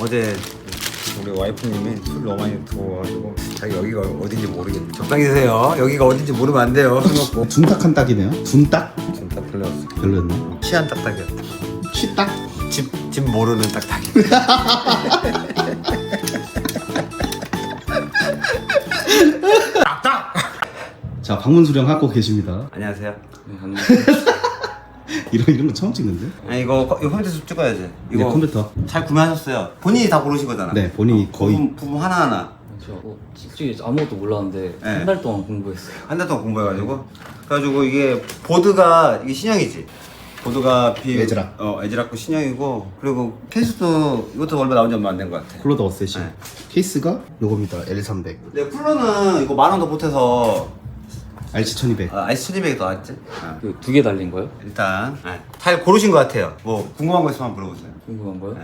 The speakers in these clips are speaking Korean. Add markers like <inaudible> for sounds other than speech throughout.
어제 우리 와이프님이 술 너무 많이 부어가지고 자기 여기가 어딘지 모르겠네 적당히 드세요 여기가 어딘지 모르면 안 돼요 술 먹고 둔딱한 딱이네요. 둔딱? 진짜 별로였어 별로였네. 취한 딱딱이었다 취딱? 집, 집 모르는 딱딱이 <laughs> 자, 방문 수령 하고 계십니다. 안녕하세요 네, 아니, 이런 이런 거 처음 찍는데? 아니 이거 거- 이거 컴퓨터에서 찍어야지 네, 이거 컴퓨터. 잘 구매하셨어요 본인이 다 고르신 거잖아 네, 본인이 거의 부분, 부분 하나 하나 제가 뭐 솔직히 아무것도 몰랐는데 네. 한 달 동안 공부했어요. 한 달 동안 공부해가지고 그래가지고 이게 보드가 이게 신형이지 보드가 비 에즈락. 어 에즈락 거 신형이고 그리고 케이스도 이것도 얼마 나온 지 얼마 안 된 것 같아 쿨러드 어셋이. 네. 케이스가 요겁니다. L300. 근데 쿨러는 이거 만원더 보태서 RC1200. 아, 아이스 1200이 더 낫지 어. 그두개 달린 거요? 일단 네. 잘 고르신 것 같아요 뭐 궁금한 거 있으면 한번 물어보세요 궁금한 거요? 네.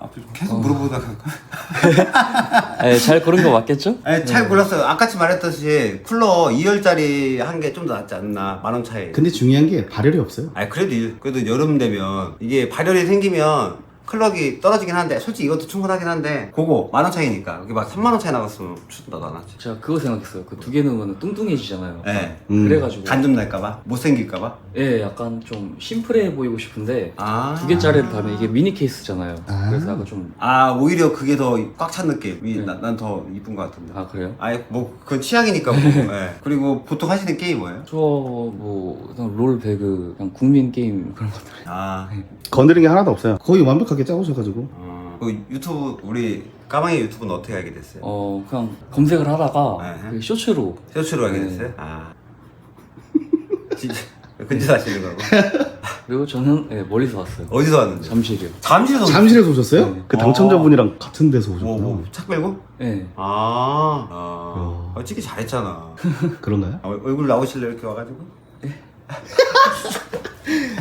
앞으로 계속 물어보다가 할까? <laughs> 네, 잘 고른 거 맞겠죠? 아니, 잘 골랐어요 아까치 말했듯이 쿨러 2열짜리 한 게 좀 더 낫지 않나 만 원 차이 근데 중요한 게 발열이 없어요. 아니 그래도 일- 그래도 여름 되면 이게 발열이 생기면 클럭이 떨어지긴 한데 솔직히 이것도 충분하긴 한데 그거 만 원 차이니까 여기 막 3만 원 차이 나갔으면 추도 나도 안 하지 제가 그거 생각했어요. 그 두 개 넣으면 뚱뚱해지잖아요. 예. 음. 그래가지고 간좀 날까봐 못생길까봐 예, 약간 좀 심플해 보이고 싶은데 아. 두 개짜리를 달면 이게 미니 케이스잖아요. 아. 그래서 약간 좀 아 오히려 그게 더 꽉 찬 느낌 네. 난 더 이쁜 것 같은데 아 그래요? 아니 뭐 그건 취향이니까 뭐. <laughs> 예. 그리고 보통 하시는 게임 뭐예요? 저뭐 그냥 롤 배그 그냥 국민 게임 그런 것들. 아 건드린 게 하나도 없어요. 거의 완벽 하게 짜오셔가지고. 어, 그 유튜브 우리 까망이 유튜브는 어떻게 알게 됐어요? 어 그냥 검색을 하다가 네. 그 쇼츠로 쇼츠로 알게 네. 됐어요? 아 <laughs> 진짜 근처 사시는 거고 <laughs> 그리고 저는 예, 멀리서 왔어요. 어디서 왔는데? 잠실이요. 잠실에서 잠실에서 오셨어요? 네. 그 당첨자분이랑 같은 데서 오셨구나. 뭐, 뭐, 차 끌고? 예. 아, 아, 어. 어, 찍기 잘했잖아. <laughs> 그런가요? 아, 얼굴 나오실래 이렇게 와가지고?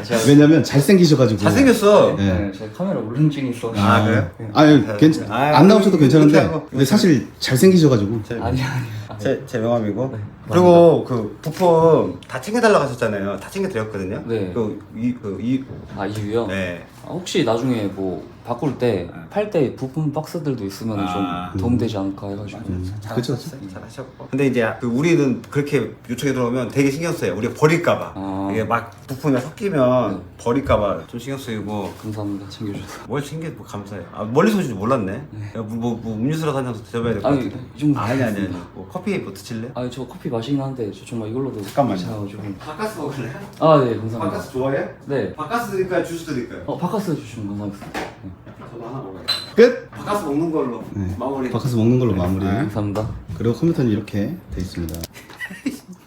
제가 왜냐면 잘생기셔가지고. 잘생겼어. 네. 네, 제가 카메라 울렁증이 있어. 아, 그래요? 아니, 괜찮, 아유, 안 나오셔도 괜찮은데. 하고. 근데 사실 잘생기셔가지고. 제, 아니 아니. 제, 제 명함이고. 네, 그리고 그 부품 다 챙겨달라고 하셨잖아요. 다 챙겨드렸거든요. 네. 그, 이, 그, 이, 아 이유요? 네. 아, 혹시 나중에 뭐 바꿀 때 네. 팔 때 부품 박스들도 있으면 아. 좀 도움되지 않을까 해가지고. 그쵸, 잘하셨어요. 잘하셨고. 근데 이제 그 우리는 그렇게 요청이 들어오면 되게 신경 써요. 우리가 버릴까봐. 아. 이게 막 부품이 섞이면 네. 버릴까봐 좀 신경 쓰이고. 감사합니다 챙겨줘서. 뭘 챙겨 뭐 감사해요. 아 멀리서 오실 줄 몰랐네. 야, 뭐, 뭐, 뭐 음료수라도 한잔 드셔봐야 될 것 아니, 같은데. 이 정도. 아니 아니 아니. 뭐 커피 뭐 드실래? 아니 저 커피 마시긴 한데 저 정말 이걸로도 잠깐만요. 괜찮아가지고. 바카스 먹을래? 아 네 감사합니다. 바카스 좋아해? 네. 바카스 드릴까요? 주스 드릴까요? 어 바카스 주시면 감사하겠습니다. 네. 저도 하나 먹어요. 끝! 바카스 먹는 걸로 네. 마무리. 바카스 먹는 걸로 마무리. 네. 감사합니다. 그리고 컴퓨터는 이렇게 돼 있습니다.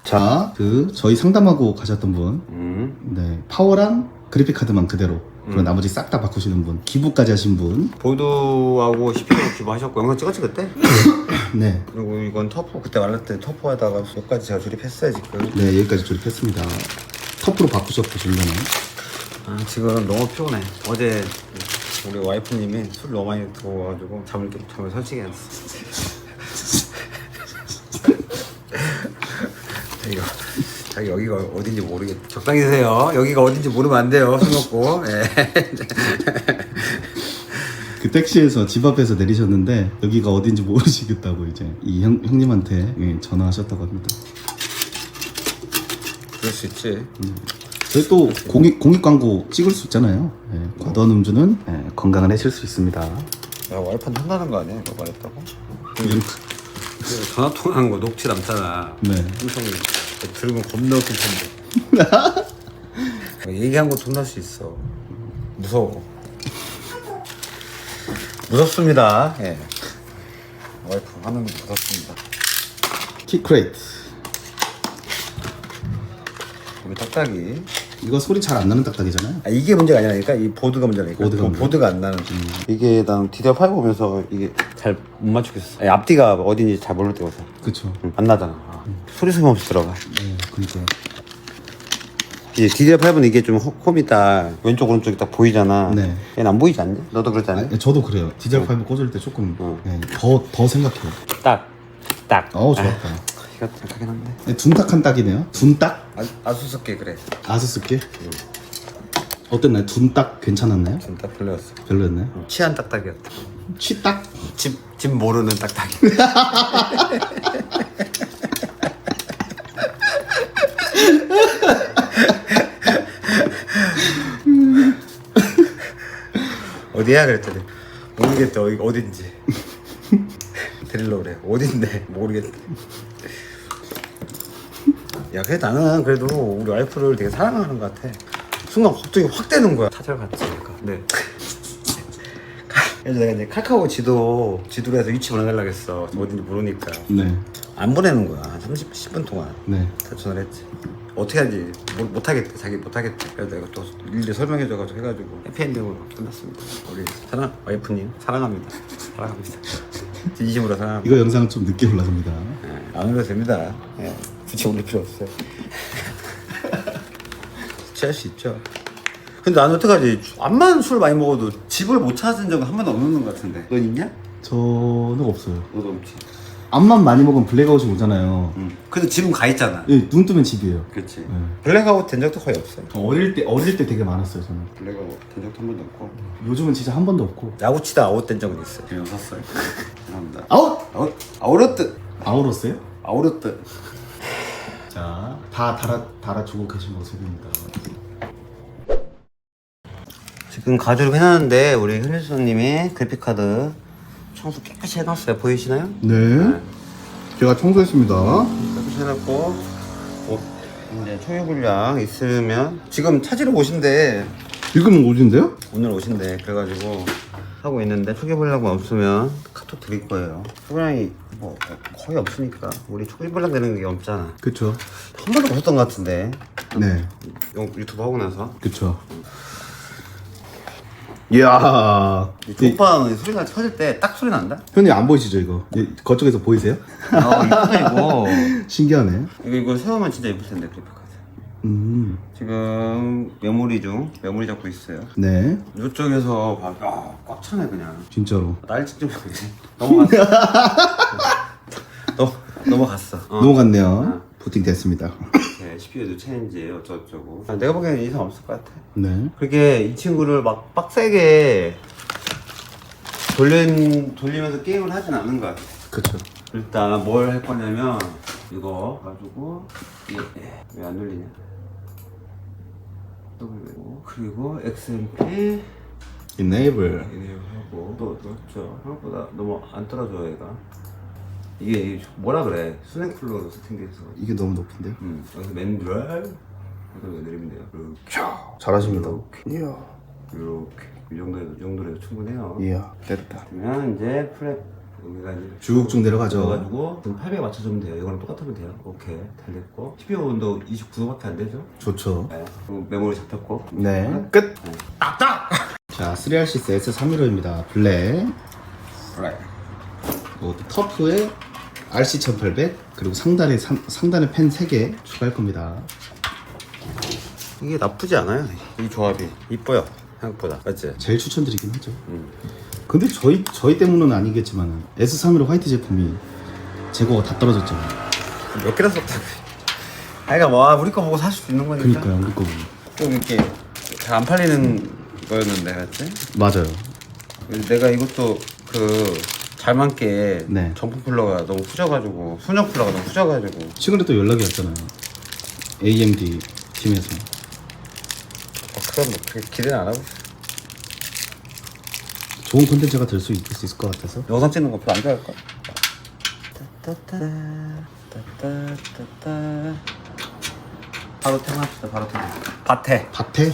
자, 그 저희 상담하고 가셨던 분, 음. 네 파워랑 그래픽 카드만 그대로. 그리고 음. 나머지 싹 다 바꾸시는 분, 기부까지 하신 분, 보드하고 CPU 기부하셨고 영상 찍었지 그때? <coughs> 네, 그리고 이건 터프 그때 말할 때 터프에다가 여기까지 제가 조립했어요 지금. 네 여기까지 조립했습니다. 터프로 바꾸셨고 질문은 아 지금 너무 피곤해. 어제 우리 와이프님이 술 너무 많이 부어가지고 잠을 좀 잠을 설치게 했어. 자기가 자기 여기가 어딘지 모르겠. 적당히 드세요. 여기가 어딘지 모르면 안 돼요. 술 먹고. 예. <laughs> 그 택시에서 집 앞에서 내리셨는데 여기가 어딘지 모르시겠다고 이제 이 형, 형님한테 예, 전화하셨다고 합니다. 그럴 수 있지. 저희 또 공익 공익 광고 찍을 수 있잖아요. 예, 과도한 음주는 예, 건강을 해칠 수 있습니다. 야 와이프한테 한다는 거 아니야? 이거 말했다고? 전화 통화한 거 녹취 남잖아. 네. 엄청 들으면 겁나 웃길 텐데. <laughs> 얘기한 거돈날수 있어. 무서워. 무섭습니다. 예. 와이프 하는 거 무섭습니다. 키크레이트 우리 딱딱이. 이거 소리 잘 안 나는 딱딱이잖아요. 아, 이게 문제가 아니라니까 이 보드가 문제라니까. 보드가 보- 문제. 보드가 안 나는. 이게 난 DDR5 보면서 이게 잘 못 맞추겠어. 아니, 앞뒤가 어딘지 잘 모를 때가 있어. 그렇죠. 응, 안 나잖아. 아. 소리 소리 없이 들어가. 네, 그러니까 이제 DDR5는 이게 좀 호- 홈이 딱 왼쪽 오른쪽이 딱 보이잖아. 네. 얘는 안 보이지 않니? 너도 그렇지 않니? 아, 저도 그래요. 디젤5 꽂을 때 조금 어. 예, 더, 더 생각해요. 딱, 딱. 어우 좋았다. 이거 약하긴 한데. 네, 둔딱한 딱이네요. 둔딱? 아, 아수스게 그래. 아스스게? 어땠나요? 둔딱 괜찮았나요? 딱 별로였어. 별로였나요? 치안 딱딱이었다. 취딱? 집, 집 모르는 딱딱이. <laughs> 어디야 그랬더니 모르겠대 어디 어딘지 <laughs> 데리러 그래 어딘데 모르겠대 야 그래 나는 그래도 우리 와이프를 되게 사랑하는 것 같아. 순간 갑자기 확 되는 거야. 찾아갔지 그러니까. 네. 그래서 내가 이제 카카오 지도 지도로 해서 위치 보내달라고 했어. 어딘지 모르니까. 네. 안 보내는 거야. 한 30, 10분 동안. 네. 다 전화를 했지. 어떻게 하지? 못, 못 하겠대. 자기 못 하겠대. 그래서 내가 또 일일이 설명해줘가지고 해가지고. 해피엔딩으로 끝났습니다. 우리 사랑 와이프님. 사랑합니다. 사랑합니다. 진심으로 사랑합니다. 이거 영상 좀 늦게 올라갑니다. 예, 안 올려도 됩니다. 예, 굳이 올릴 필요 없어요 <laughs> 취할 수 있죠 근데 나는 어떡하지 암만 술 많이 먹어도 집을 못 찾은 적은 한 번도 없는 것 같은데 넌 있냐? 저는 없어요. 너도 없지 암만 많이 먹으면 블랙아웃이 오잖아요. 응. 근데 집은 가 있잖아 예, 눈 뜨면 집이에요. 그렇지 네. 블랙아웃 된 적도 거의 없어요 어릴 때 어릴 때 되게 많았어요 저는. 블랙아웃 된 적도 한 번도 없고 요즘은 진짜 한 번도 없고. 야구 치다 아웃 된 적은 있어요. 그냥 샀어요. <laughs> 죄송합니다. 아웃! 아웃 아웃러트 아웃었어요? 아웃러트. 자, 다 달아 달아주고 계신 모습입니다. 지금 가지로 해놨는데 우리 현일수님이 그래픽 카드 청소 깨끗이 해놨어요. 보이시나요? 네. 제가 청소했습니다. 깨끗이 해놨고 어, 이제 초유 불량 있으면 지금 찾으러 오신대. 지금은 오진데요? 오늘 오신대. 그래가지고 하고 있는데 초기 불량만 없으면 카톡 드릴 거예요. 초기불량이 뭐 거의 없으니까 우리 초기 불량 되는 게 없잖아. 그쵸. 한 번도 없었던 것 같은데. 네. 용- 유튜브 하고 나서 그쵸. 이야. 이- 오빠 소리가 터질 때 딱 소리 난다? 형님 안 보이시죠 이거? 이- 거쪽에서 보이세요? 아 이쁘다 이거 <laughs> 신기하네. 이거 이거 세우면 진짜 예쁠 텐데 그래픽카드 음. 지금 메모리 중 메모리 잡고 있어요 네. 이쪽에서 봐, 아, 꽉 차네 그냥 진짜로. 날 찍지 모르겠네 넘어갔어 <laughs> 넘, 넘어갔어 어. 넘어갔네요. 부팅 됐습니다. 네, CPU도 체인지 어쩌고저쩌고 아, 내가 보기에는 이상 없을 것 같아 네. 그렇게 이 친구를 막 빡세게 돌린, 돌리면서 게임을 하진 않은 것 같아 그쵸. 일단 뭘 할 거냐면 이거 가지고 왜안 돌리냐 W 그리고 XMP Enable. 이거 하고 또 넣었죠 생각보다 너무 안 떨어져 얘가 이게 이게 뭐라 그래 스냅쿨러로 세팅돼 있어 이게 너무 높은데요? 음 여기서 맨드랄 이걸 내리면 돼요 이렇게 잘하십니다. 이렇게 이야. 이렇게 이 정도에도 이 정도로 충분해요 이야. 됐다. 그러면 이제 프랩 여기가 이제 쭉쭉 내려가죠. 그래가지고 지금 800 맞춰주면 돼요. 이거랑 똑같으면 돼요. 오케이 잘 됐고 CPU 온도 29도밖에 안 되죠? 좋죠. 네. 그리고 메모리 잡혔고. 네. 끝. 자, 3RCS S315입니다. 블랙. right. 뭐, 터프에 RC1800 그리고 상단에 상, 상단에 펜 3개 추가할 겁니다. 이게 나쁘지 않아요. 이 조합이 이뻐요. 생각보다 맞지? 제일 추천드리긴 하죠. 음. 근데 저희 저희 때문은 아니겠지만 S315 화이트 제품이 재고가 다 떨어졌잖아요. 몇 개나 썼다고? 아이가 뭐 우리 거 보고 살 수도 있는 거니까. 그러니까요, 우리 거 보면. 좀 이렇게 잘 안 팔리는 거였는데 맞지? 맞아요. 내가 이것도 그잘 맞게 네. 정품 쿨러가 너무 후져가지고 순정 쿨러가 너무 후져가지고 최근에 또 연락이 왔잖아요. AMD 팀에서. 어, 그럼 뭐 그렇게 기대는 안 하고 있어. 좋은 콘텐츠가 될 수 있을 수 있을 것 같아서. 영상 찍는 거 별로 안 좋아할 걸. 따따따 따 따따따. 바로 탱합시다. 바로 탱. 밭에. 밭에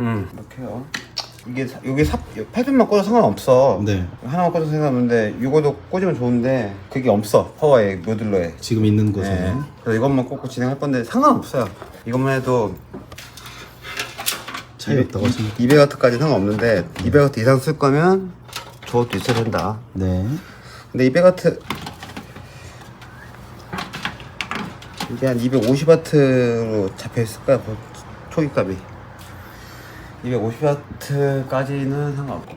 음. 이렇게요. 이게 사- 여기 삽 패드만 꽂아 상관없어. 네. 하나만 꽂아서 상관없는데 이거도 꽂으면 좋은데 그게 없어. 파워에 모듈러에. 지금 있는 곳에 네. 그래서 이것만 꽂고 진행할 건데 상관없어요. 이것만 해도 차이 없다고 하십니까? 200W까지 상관없는데 200W 이상 쓸 거면 저것도 있어야 된다. 네. 근데 200W 이게 한 250W로 잡혀 있을 거야 뭐 초기값이 250와트까지는 상관없고.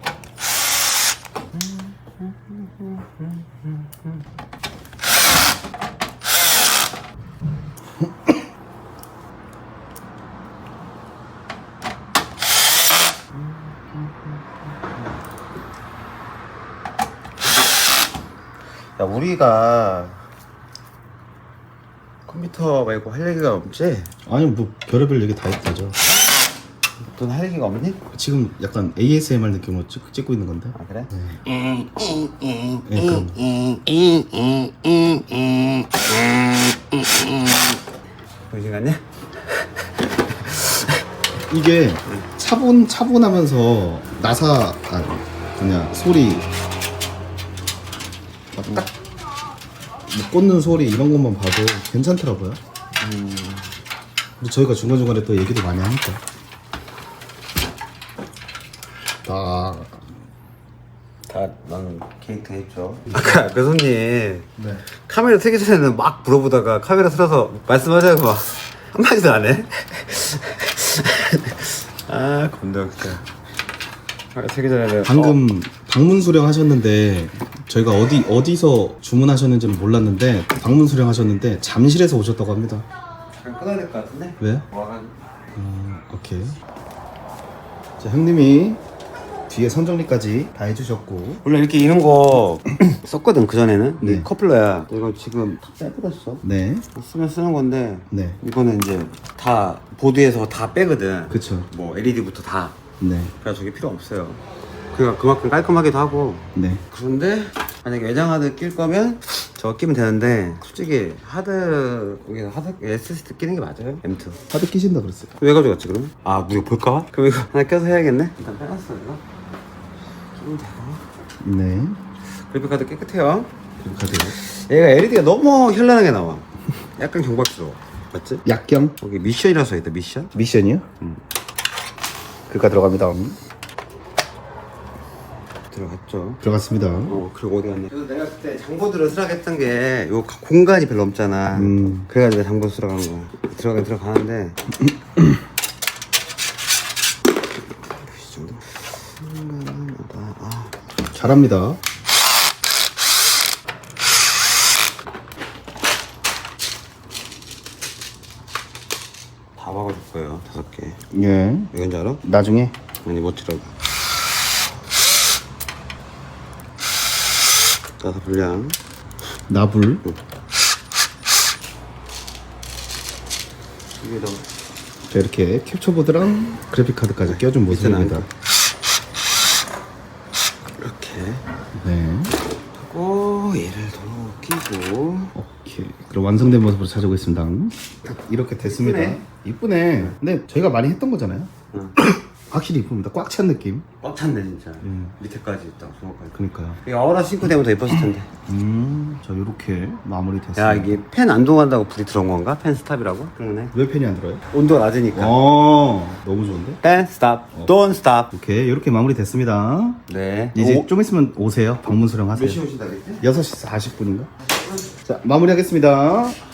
야 우리가 컴퓨터 말고 할 얘기가 없지? 아니 뭐 별의별 얘기 다 했다죠. 넌할 얘기가 없니? 지금 약간 ASMR 느낌으로 찍, 찍고 있는 건데. 아 그래? 네, 그럼. 정신 같냐? 이게 차분 차분하면서 나사 아니 그냥 소리 막 딱. 뭐 꽂는 소리 이런 것만 봐도 괜찮더라고요. 근데 저희가 중간 중간에 또 얘기도 많이 하니까. 다 나는 케이크 했죠 아까 그 손님 네. 카메라 틀기 전에는 막 물어보다가 카메라 틀어서 말씀하자고 막 한마디도 안 해? <laughs> 아 진짜 카메라 틀기 전에는 방금 방문 수령 하셨는데 저희가 어디 어디서 주문하셨는지는 몰랐는데 방문 수령 하셨는데 잠실에서 오셨다고 합니다. 어, 잠깐 끊어야 될 것 같은데? 왜? 와가지고 아, 오케이. 자, 형님이 뒤에 선정리까지 다 해주셨고. 원래 이렇게 이런 거 <clears throat> 썼거든 그 전에는 네. 커플러야 이거 지금 다 빼버렸어 네, 쓰면 쓰는 건데 네, 이거는 이제 다 보드에서 다 빼거든 그쵸. 뭐 LED부터 다 네, 그래서 저게 필요 없어요 그러니까 그만큼 깔끔하기도 하고 네. 그런데 만약에 외장 하드 낄 거면 저거 끼면 되는데 솔직히 하드 여기서 하드 SSD 끼는 게 맞아요 M2 하드 끼신다 그랬어요. 왜 가져갔지 그러면? 아 우리가 볼까? 그럼 이거 하나 껴서 해야겠네 일단 빼놨어 이거 네. 그래픽카드 깨끗해요 카드. 얘가 LED가 너무 현란하게 나와 약간 경박스러워 맞지? 약경 여기 미션이라고 써있다 미션 미션이요? 글가 들어갑니다. 들어갔죠 들어갔습니다. 어 그리고 어디 갔냐 그래서 내가 그때 장보드를 쓰라했던 게 요 공간이 별로 없잖아 음. 그래가지고 내가 장보드 쓰라간 거야 들어가긴 들어가는데 <clears throat> 이 정도 아, 잘합니다. 다 박아줄 거예요 다섯 개 예. 이건지 알아? 나중에 아니 못지라고 나사 불량 나불. 이게 너 자, 이렇게 캡처보드랑 그래픽 카드까지 껴준 모습입니다. 이렇게 네. 하고 얘를 더 끼고 오케이. 그럼 완성된 모습으로 찾아오겠습니다. 딱 이렇게 됐습니다. 이쁘네. 이쁘네. 근데 저희가 많이 했던 거잖아요. 응. <coughs> 확실히 이쁩니다. 꽉 찬 느낌. 꽉 찼네 진짜 음. 밑에까지 있다 중간까지 그러니까요. 이 아우라 신고 되면 더 예뻤을 텐데 <coughs> 음, 자 이렇게 마무리 됐습니다. 야 이게 팬안 동한다고 불이 들어온 건가? 팬 스탑이라고? 그러네 왜 펜이 안 들어요? 온도가 낮으니까 어, 너무 좋은데? 팬 스탑 don't stop 오케이, 이렇게 마무리 됐습니다. 네 이제 오, 좀 있으면 오세요. 방문 수령하세요. 몇 시에 오신다 그랬지? 6시 40분인가? 자, 마무리하겠습니다.